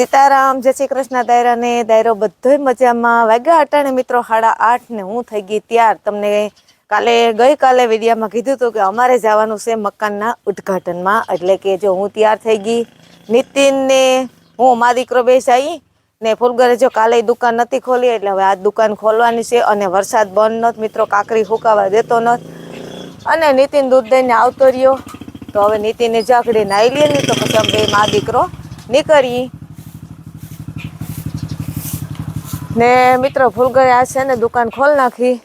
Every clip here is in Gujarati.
સીતારામ, જય શ્રી કૃષ્ણ, દાયરા ને દાયરો બધોય મજામાં. વાગ્યા અટાણે મિત્રો સાડા આઠ ને હું થઈ ગઈ ત્યાર. તમને કાલે ગઈકાલે વિડીયામાં કીધું હતું કે અમારે જવાનું છે મકાનના ઉદ્ઘાટનમાં. એટલે કે જો હું તૈયાર થઈ ગઈ. નીતિન ને હું મા દીકરો બેસ આવી ને ફૂલગરે જો કાલે દુકાન નથી ખોલી, એટલે હવે આ દુકાન ખોલવાની છે અને વરસાદ બંધ નથ મિત્રો કાકરી ફૂંકાવા દેતો નથ અને નીતિન દૂધ દઈને આવતો રહ્યો. તો હવે નીતિને જાકડી નાઈ લઈએ ને તો પછી અમે મા દીકરો નીકળી ને મિત્રો ફૂલગરે આ છે ને દુકાન ખોલ નાખી.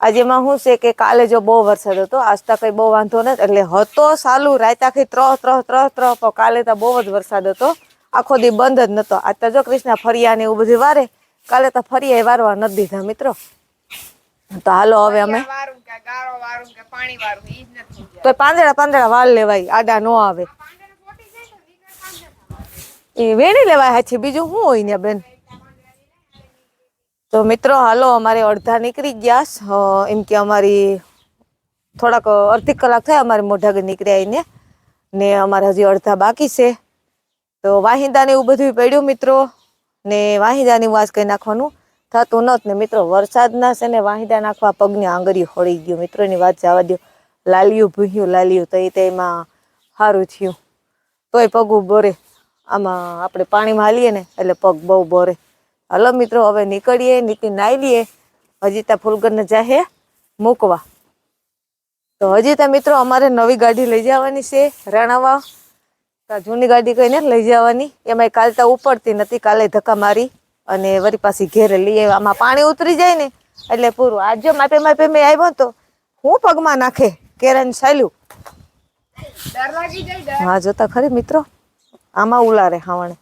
આજે એમાં શું છે કે કાલે જો બહુ વરસાદ હતો આજ તો કઈ બહુ વાંધો નથી એટલે હતો સાલું રાત આખી ત્રહ ત્રહ ત્રહ ત્રહ પણ કાલે તો બહુ જ વરસાદ હતો. આખો દી બંધ જ નતો. આજ તો જો કૃષ્ણ ફરિયા ને એવું બધું વારે કાલે તો ફરિયા વારવા નથી દીધા મિત્રો. તો હાલો હવે અમે. વારું કે વારું પાણી વારું ઈ જ તો પાંદડા પાંદડા વાલ લેવાય આડા નો આવે. એ વેણી લેવાય છે બીજું શું હોય ને બેન? તો મિત્રો, હાલો, અમારે અડધા નીકળી ગયા એમ કે અમારી થોડાક અડધી કલાક થાય અમારે મોઢાગ નીકળ્યા આવીને ને અમારે હજી અડધા બાકી છે. તો વાહિંદાને એવું બધું પડ્યું મિત્રો, ને વાહિંદાની વાસ કંઈ નાખવાનું થતું નત ને મિત્રો વરસાદના છે ને વાહિંદા નાખવા પગની આંગળી હળી ગયું. મિત્રોની વાત જવા દો લાલિયું ભૂહ્યું લાલિયું તો એ તેમાં સારું થયું. તોય પગું બોરે આમાં આપણે પાણીમાં હાલીએ ને એટલે પગ બહુ બોરે હલો મિત્રો હવે નીકળીએ નીકળી નાઈ લઈએ હજી ત્યાં ફૂલગરને જાહે મૂકવા. તો હજી ત્યાં મિત્રો અમારે નવી ગાડી લઈ જવાની છે રાણાવા. જૂની ગાડી કહીને લઈ જવાની. એમાં કાલે તો ઉપડતી નથી કાલે ધક્કા મારી અને વળી પાછી ઘેરે લઈએ આમાં પાણી ઉતરી જાય ને એટલે પૂરું. આજ જો માપે માપે મેં આવ્યો તો હું પગમાં નાખે કેરાને સાયલું. હા જોતા ખરી મિત્રો. આમાં ઉલારે હાવણે.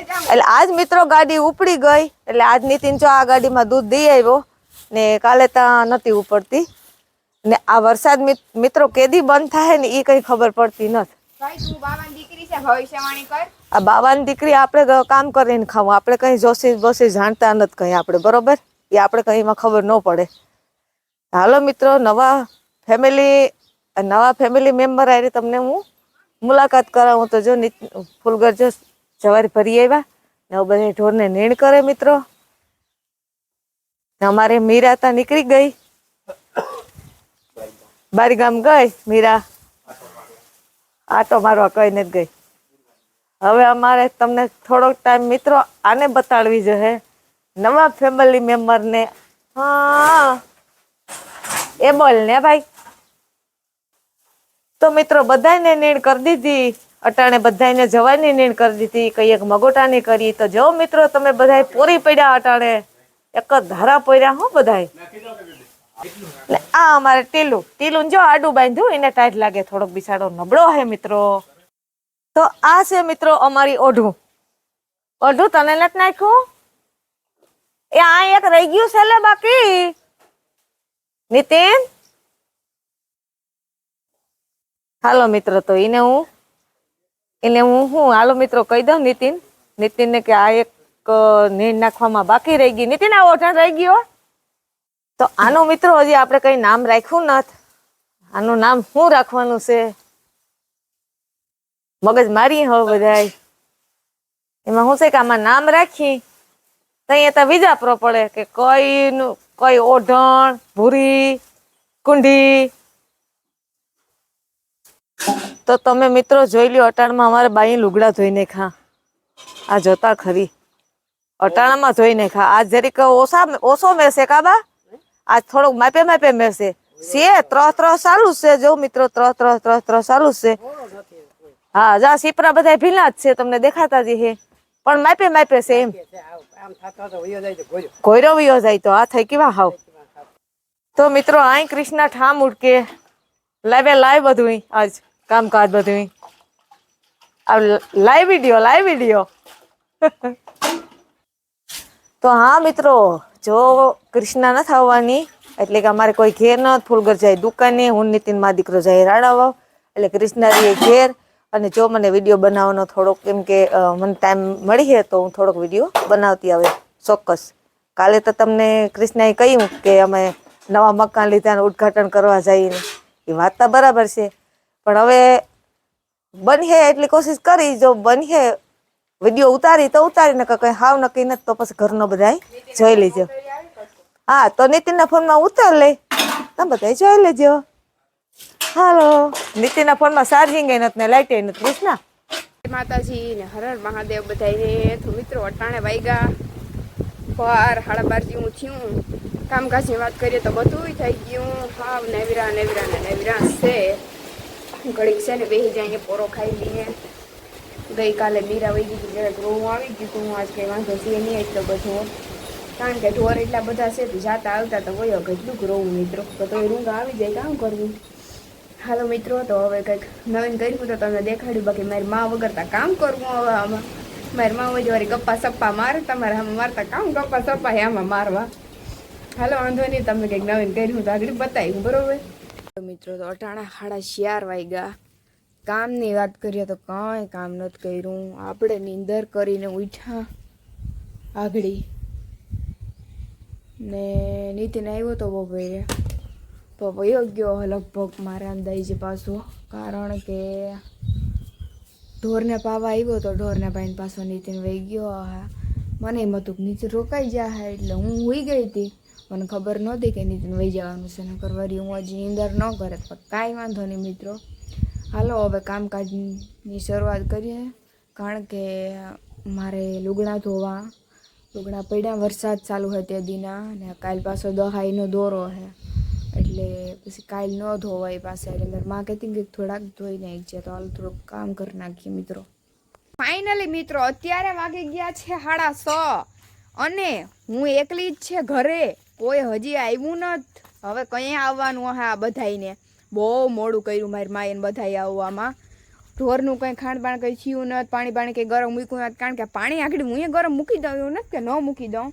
એટલે આજ મિત્રો ગાડી ઉપડી ગઈ. એટલે આજ નીતિન જો આ ગાડીમાં દૂધ દઈ આવ્યો ને કાલે ત્યાં નથી ઉપડતી. ને આ વરસાદ મિત્રો કેદી બંધ થાય ને એ કઈ ખબર પડતી નથી. બાવાની દીકરી છે ભવિષ્યવાણી આ બાવાની દીકરી આપણે કામ કરીને ખાવું. આપણે કઈ જોશી બોશી જાણતા નથી કઈ આપણે બરોબર? એ આપણે કઈ એમાં ખબર ન પડે. હાલો મિત્રો નવા ફેમિલી નવા ફેમિલી મેમ્બર આવી તમને હું મુલાકાત કરાવું. તો જો ફૂલગર જો સવારે ભરી આવ્યા. ને બધે ઢોરને નીણ કરે મિત્રો. અમારે મીરા તા નીકળી ગઈ. બારી ગામ ગઈ મીરા. આટો મારવા કઈ નથી ગઈ. હવે અમારે તમને થોડોક ટાઈમ મિત્રો આને બતાડવી જોઈએ નવા ફેમિલી મેમ્બરને હા. એ બોલ ને ભાઈ. તો મિત્રો બધાને નીણ કરી દીધી. અટાણે બધાને જવાની નીણ કરી દીધી, કઈ એક મગોટાની કરી. તો જો મિત્રો, તમે બધા પોરી પડ્યા અટાણે. એક જ ધારા પડ્યા હો બધા આ અમારે ટીલું. ટીલું જો આડું બાંધ્યું, એને ટાઈટ લાગે. થોડોક બિસાડો નબળો હે મિત્રો. તો આ છે મિત્રો અમારી ઓઢું. ઓઢું તને નથી નાખ્યું? એ આ એક રહી ગયું છે લે બાકી. નીતિન? હાલો મિત્રો, તો એને હું એને હું હું, હાલો મિત્રો, કહી દઉં નીતિન. નીતિનને કે આ એક નીણ નાખવામાં બાકી રહી ગઈ. નીતિન આ ઓઢણ રહી ગયો. તો આનો મિત્રો હજી આપણે કઈ નામ રાખ્યું નથી. આનું નામ શું રાખવાનું છે? મગજ મારી હવે બધાય. એમાં શું છે કે આમાં નામ રાખી. તો અહીંયા તો વિજાપરો પડે કે કઈનું, કઈ ઓઢણ, ભૂરી કુંડી તો તમે મિત્રો જોઈ લ્યો, અટાણમાં અમારે બાઈ લુગડા ધોઈને ખા. આ જોતા ખરી. અટાણામાં ધોઈને ખા. આ જરીક ઓછા ઓછો મેસે કાબા આજ થોડોક માપે માપે મેસે સે ત્રહ ત્રહ ચાલુ છે. જો મિત્રો, ત્રહ ત્રહ ત્રહ ત્રહ ચાલુ છે. હા, જા, સીપરા બધા ભીલા જ છે. તમને દેખાતા જ હે. પણ માપે માપે છે એમ. કોયરો વિયો જાય તો. આ થઈ કેવા હાવ. તો મિત્રો, આય કૃષ્ણ ઠામ ઉડકે. લાવે લાય બધું આજ. કામકાજ બધું લાઈવ વીડિયો લાઈવ વીડિયો તો હા મિત્રો, જો કૃષ્ણા નથી આવવાની, એટલે કે અમારે કોઈ ઘેર ન ફૂલગર જાય દુકાને, હું નીતિન મા દીકરો જાય રાડાવા. એટલે કૃષ્ણા રહે ઘેર. અને જો મને વીડિયો બનાવવાનો થોડોક, કેમ કે મને ટાઈમ મળી છે તો હું થોડોક વીડિયો બનાવતી આવે ચોક્કસ. કાલે તો તમને કૃષ્ણાએ કહ્યું કે અમે નવા મકાન લીધા ઉદ્ઘાટન કરવા જઈએ એ વાત તો બરાબર છે. પણ હવે બનશે એટલી કોશિશ કરી, જો બનશે, વીડિયો ઉતારી તો ઉતારી ને કંઈ હાવ નક્કી નથી, તો પછી ઘરનો બધાય જોઈ લેજો. હા, તો નીતિનના ફોનમાં ઉતાર લે. તમે બધા જોઈ લેજો. હાલો. નીતિનના ફોનમાં ચાર્જિંગ એ નથી ને લાઇટ એ નથી કૃષ્ણા માતાજી ને હર હર મહાદેવ બધાને તો મિત્રો, અટાણે વાગ્યા બાર સાડા બાર જેવું થયું. કામકાજની વાત કરીએ તો બધું થઈ ગયું. હાવ નેવરા, નેવિરા ને નેવરા છે. ઘડીક છે ને બેસી જાય પોરો ખાઈ લઈએ ગઈકાલે મીરા વહી ગઈ જરાક રોવું આવી ગયું હતું, હું આજ કંઈ વાંધો છે નહીં એટલો બધો. કારણ કે ઢોર એટલા બધા છે તો જાતા આવતા તો વયો કેટલું રોવું મિત્રો? તો તો રૂંગ આવી જાય કામ કરવું? હાલો, મિત્રો, તો હવે કંઈક નવીન કર્યું તો તમને દેખાડ્યું. બાકી મારી મા વગર તો કામ કરવું હવે આમાં. મારી મા હોય વળી ગપ્પા સપ્પા મારે, તમારે આમાં મારતા કામ ગપ્પા સપ્પા આમાં મારવા. હાલો, વાંધો નહીં તમે કંઈક નવીન કર્યું તો આગળ બતાવ્યું બરોબર? મિત્રો, તો અટાણા સાડા શિયાર વાગ્યા કામની વાત કરીએ તો કાંઈ કામ નથી કર્યું. આપણે નીંદર કરીને ઉઠ્યા આગળી. ને નીતિન આવ્યો તો બપોરે. તો વયો ગયો લગભગ મારા અંદાજે પાછો. કારણ કે ઢોરને પાવા આવ્યો તો ઢોરને પાઈને પાછો નીતિન વહી ગયો. મને એમ હતું નીચે રોકાઈ જાય એટલે હું હોઈ ગઈ હતી. મને ખબર નહોતી કે નીતિન વહી જવાનું છે. નકર વરી હું હજી નિંદર ન કરે. પણ કાંઈ વાંધો નહીં મિત્રો. હાલો, હવે કામકાજની શરૂઆત કરીએ. કારણ કે મારે લુગડા ધોવા, લુગડા પડ્યા. વરસાદ ચાલુ હોય તે દીના અને કાલ પાછો દહાઈનો દોરો છે એટલે પછી કાલ ન ધોવાય પાસે. એટલે મારી માં કહેતી કે થોડાક ધોઈ નાખજે. તો હાલ થોડુંક કામ કરી નાખીએ મિત્રો. ફાઇનલી મિત્રો, અત્યારે વાગી ગયા છે સાડા સો. અને હું એકલી જ છે ઘરે. કોઈ હજી આવ્યું નથી. હવે કંઈ આવવાનું હા બધાઈને બહુ મોડું કર્યું મારી માએ બધાએ આવવામાં. ઢોરનું કંઈ ખાંડ પાણ કંઈ થયું નથી પાણી પાણી કંઈ ગરમ મૂક્યું નથી. કારણ કે પાણી આગળ હું એ ગરમ મૂકી દઉં એવું નથી કે ન મૂકી દઉં.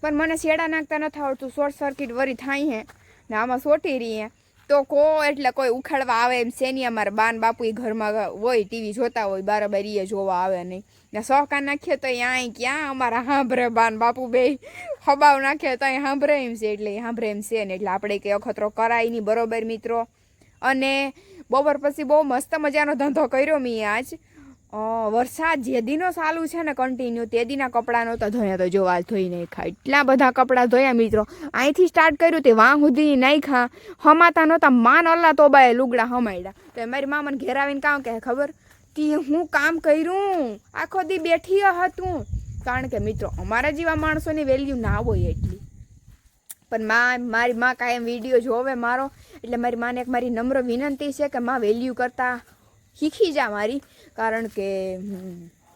પણ મને શેડા નાખતા નથી આવડતું. શોર્ટ સર્કિટ વરી થાય હે ને આમાં સોટી રહીએ. તો કો એટલે કોઈ ઉખાડવા આવે એમ છે નહીં. અમારા બાન બાપુ એ ઘરમાં હોય, ટીવી જોતા હોય, બરાબર એ જોવા આવે નહીં. ને સોકા નાખીએ તો અહીં ક્યાં અમારા હાંભરે બાન બાપુ બે. હબાવ નાખીએ તો અહીં હાંભરે એમ છે, એટલે સાંભળે એમ છે ને. એટલે આપણે કંઈ અખતરો કરાય નહીં, બરોબર મિત્રો. અને બપોર પછી બહુ મસ્ત મજાનો ધંધો કર્યો મેં આજ. વરસાદ જે દીનો ચાલુ છે ને કન્ટિન્યુ તે દીના કપડાં નહોતા ધોયા તો જોવા ધોઈ ધોઈ નાખ્યા. એટલા બધા કપડાં ધોયા મિત્રો. અહીંથી સ્ટાર્ટ કર્યું તે વાં સુધી નાખ્યા. હમાતા નહોતા. માન અલ્લા તો બાય લુગડા હમાડ્યા તો મારી મામાને ઘેરાવીને કામ કહે ખબર? કે હું કામ કર્યું? આખો દી બેઠી હતું. કારણ કે મિત્રો, અમારા જેવા માણસોની વેલ્યુ ના હોય એટલી. પણ માં, મારી માં કાયમ વીડિયો જોવે મારો? એટલે મારી માને એક મારી નમ્ર વિનંતી છે કે માં વેલ્યુ કરતાં શીખી જા મારી, કારણ કે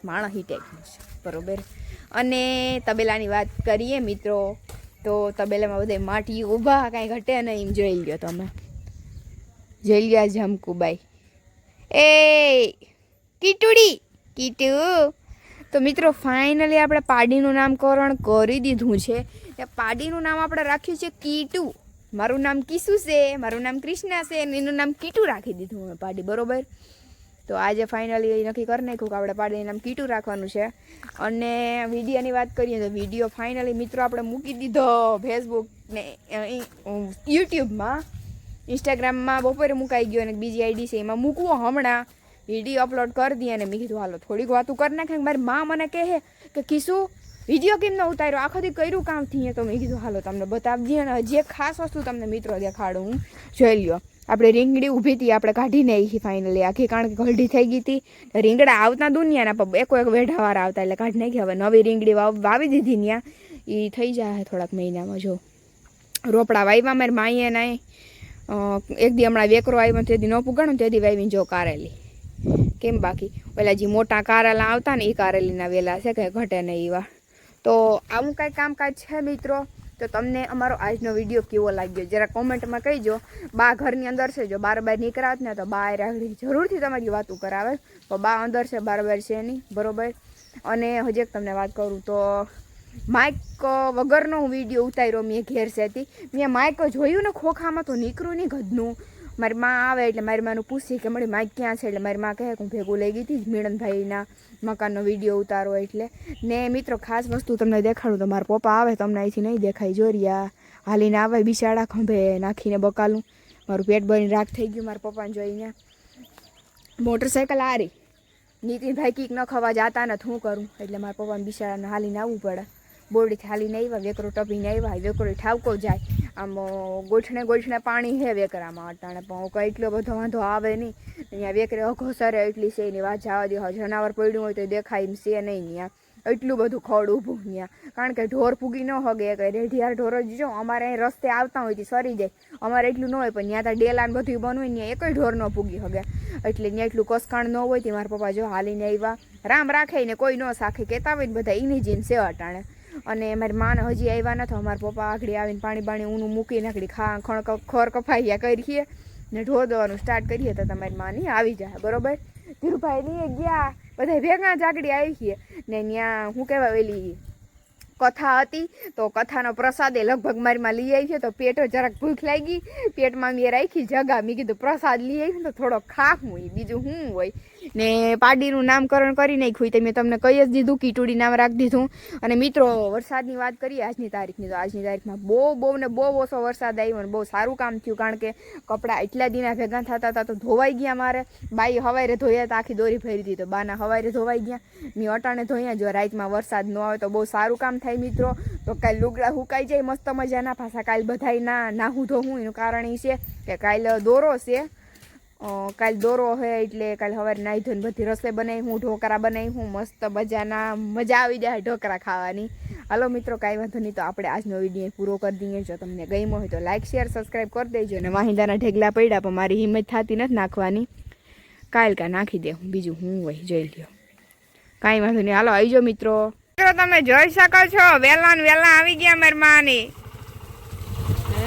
માણસ હી ટાઈપનું છે, બરોબર? અને તબેલાની વાત કરીએ મિત્રો, તો તબેલામાં બધે માટી ઊભા, કાંઈ ઘટે નહીં, એમ જોઈ લ્યો તમે. જોઈ લ્યો જમકુબાઈ એ કીટુડી, કીટુ. તો મિત્રો, ફાઇનલી આપણે પાડીનું નામકરણ કરી દીધું છે. પાડીનું નામ આપણે રાખ્યું છે કીટુ. મારું નામ કિસુ છે, મારું નામ કૃષ્ણા છે, અને એનું નામ કીટુ રાખી દીધું પાડી, બરોબર? તો આજે ફાઇનલી નક્કી કરી નાખ્યું કે આપણે પાડીને નામ કીટું રાખવાનું છે. અને વિડીયાની વાત કરીએ તો વીડિયો ફાઇનલી મિત્રો આપણે મૂકી દીધો ફેસબુક ને યુટ્યુબમાં. ઇન્સ્ટાગ્રામમાં બપોરે મુકાઈ ગયો અને બીજી આઈડી છે એમાં મૂકવો હમણાં. વીડિયો અપલોડ કરી દઈએ અને મેં કીધું, હાલો, થોડીક વાતું કરી નાખે મારી મા મને કહે કે, કીશું, વીડિયો કેમ ન ઉતાર્યો? આખોથી કર્યું કામ થઈએ તો મેં કીધું, હાલો, તમને બતાવજે અને હજી એક ખાસ વસ્તુ તમને મિત્રો દેખાડું હું, જોઈ લ્યો. આપણે રીંગણી ઊભી હતી, આપણે કાઢીને નાખી ફાઇનલી આખી કારણ કે ગલઢી થઈ ગઈ હતી. રીંગણા આવતા દુનિયાના પણ એકો એક વેઢાવાર આવતા, એટલે કાઢી નાખી. હવે નવી રીંગણી વાવ દીધી ત્યાં એ થઈ જાય થોડાક મહિનામાં, જો. રોપડા વાવ્યા મારે માઈએ નાય એક દી હમણાં વેકરો આવ્યો તેથી ન તે તેથી વાવીને જો કારેલી. કેમ બાકી? ઓલા જે મોટા કારેલા આવતા ને એ કારેલીના વેલા છે કે ઘટે નહીં એવા તો આવું કાંઈ કામકાજ છે મિત્રો? તો તમને અમારો આજનો વીડિયો કેવો લાગ્યો? જરા કોમેન્ટમાં કહીજો. બા ઘરની અંદર છે. જો બાર બાર નીકળાત ને તો બા રાખડી જરૂરથી તમારી વાતો કરાવે. તો બા અંદર છે, બાર બાર છે નહીં. બરોબર? અને હજી એક તમને વાત કરું તો માઇક વગરનો હું વીડિયો ઉતાર્યો. મેં ઘેર સેથી મેં માઇક જોયું ને ખોખામાં તો નીકળ્યું નહીં ગધનું. મારી માં આવે એટલે મારી માનું પૂછી કે મારી માય ક્યાં છે એટલે મારી માં કહે કે હું ભેગું લઈ ગઈ હતી મિળનભાઈના મકાનનો વીડિયો ઉતારો એટલે. ને મિત્રો, ખાસ વસ્તુ તમને દેખાડું તો મારા પપ્પા આવે તમને અહીંથી નહીં દેખાય. જોરિયા હાલીને આવે બિચાડા ખંભે નાખીને બકાલું. મારું પેટ ભરીને રાખ થઈ ગયું મારા પપ્પાને જોઈને મોટરસાયકલ હારી નીતિનભાઈ કીક ન ખવા જતા ને હું કરું? એટલે મારા પપ્પાને બિચારાને હાલીને આવવું પડે. બોરડીથી હાલીને આવ્યા, વેકરો ટપીને આવ્યા વેકરો ઠાવકો જાય. આમ ગોઠણે ગોઠણે પાણી હે વેકરામાં અટાણે, પણ કોઈ એટલો બધો વાંધો આવે નહીં. અહીંયા વેકરે અઘોસરે એટલી છે, એની વાત જવા દે જનાવર પડ્યું હોય તો દેખાય એમ છે નહીં ત્યાં એટલું બધું ખડ ઊભું ત્યાં કારણ કે ઢોર પૂગી ન હગે કે રેઢિયાર ઢોર જ જો, અમારે અહીં રસ્તે આવતા હોય સરી જાય. અમારે એટલું ન હોય, પણ ત્યાં ત્યાં ડેલા ને બધું બનવું ત્યાં એકય ઢોર ન પૂગી હગે. એટલે ત્યાં એટલું કસકાણ ન હોય, તે મારા પપ્પા જો હાલીને આવ્યા. રામ રાખે ને કોઈ ન સાખે. કહેતા હોય ને બધા એની જેમ સેવા અટાણે. અને મારી માને હજી આવ્યા નથી અમારા પપ્પા આગળ આવીને પાણી બાણી ઊનું મૂકીને નાખડી, ખા, ખણ ખોર કફાઈ કરીએ ને ઢોર દેવાનું સ્ટાર્ટ કરીએ તો તમારી માની આવી જાય, બરોબર? ધીરુભાઈ નહીં ગયા બધા ભેગા જાગડી આવી છીએ. ને ત્યાં શું કહેવાય ઓલી કથા હતી તો કથાનો પ્રસાદ એ લગભગ મારીમાં લઈ આવી છે, તો પેટ જરાક ભૂખ લાગી. પેટમાં મેં રાખી જગા, મેં કીધું પ્રસાદ લઈ આવી તો થોડો ખા હું બીજું શું હોય? ને પાડીનું નામકરણ કરી નાખ્યું તે મેં તમને કહી જ દીધું, કીટુડી નામ રાખી દીધું. અને મિત્રો, વરસાદની વાત કરીએ, આજની તારીખની તો આજની તારીખમાં બહુ બહુ ને બહુ ઓછો વરસાદ આવ્યો અને બહુ સારું કામ થયું, કારણ કે કપડાં એટલા દિના ભેગા થતા હતા તો ધોવાઈ ગયા મારે. બાઈ હવારે ધોયા હતા આખી દોરી ફેરી હતી તો બાના હવારે ધોવાઈ ગયા. મેં અટાણે ધોયા, જો રાતમાં વરસાદ ન આવે તો બહુ સારું કામ થાય મિત્રો. તો કાલ લુગડા હુકાઈ જાય, મસ્ત મજાના. પાછા કાલે બધાય ના, નાહું ધોવું એનું કારણ એ છે કે કાલે દોરો છે. કાલ દોરો હે એટલે કાલ સવારે નાહી ધોઈને બધી રસોઈ બનાવી હું ઢોકરા બનાવી હું, મસ્ત મજાના, મજા આવી જાય ઢોકરા ખાવાની. હાલો મિત્રો, કાંઈ વાંધો નહીં, તો આપણે આજનો વીડિયો પૂરો કરી દઈએ. જો તમને ગમ્યો હોય તો લાઈક શેર સબસ્ક્રાઈબ કરી દેજો. અને વાહિંદાના ઢેગલા પડ્યા, પણ મારી હિંમત થતી નથી નાખવાની. કાલ કા નાખી દે બીજું હું હોય, જોઈ લ્યો. કાંઈ વાંધો નહીં, હાલો, આવીજો મિત્રો. તમે જોઈ શકો છો વેલા વેલા આવી ગયા મારી માની.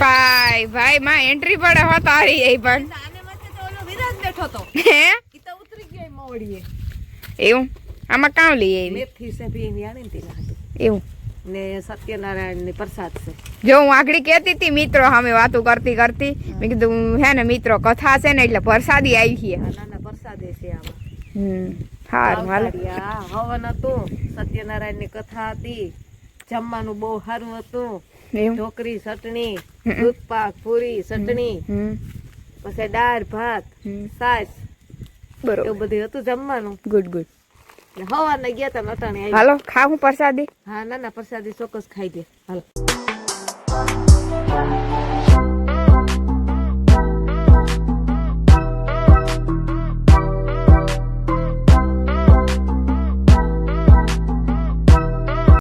ભાઈ ભાઈ, માં એન્ટ્રી પડે હો તારી એ પણ આને વચ્ચે તો ઓલો વિરાજ બેઠો તો. હે? ઈ તો ઉતરી ગયો મોડીએ. એવું? આમાં કાં લઈ આવી મેથી છે ભી વ્યાણી ને તેના એવું? ને સત્યનારાયણની પ્રસાદ છે. જો હું આગળ કહેતી હતી મિત્રો સામે વાતો કરતી કરતી મેં કીધું હે ને મિત્રો કથા છે ને એટલે પ્રસાદી આવી છે. ના નાના પ્રસાદી છે આમાં. હમ હારું હાલો. હવન હતું. સત્યનારાયણની કથા હતી. જમવાનું બહુ સારું હતું. ઢોકરી ચટણી દૂધપાક દૂધ પાક પૂરી ચટણી. પછી દાળ ભાત સાસ બરોબર. એવું બધું હતું જમવાનું. ગુડ ગુડ હવાને ગયા તા નટાણે હાલો ખાવું પ્રસાદી? હા ના ના પ્રસાદી ચોક્કસ ખાઈ દે. હાલો.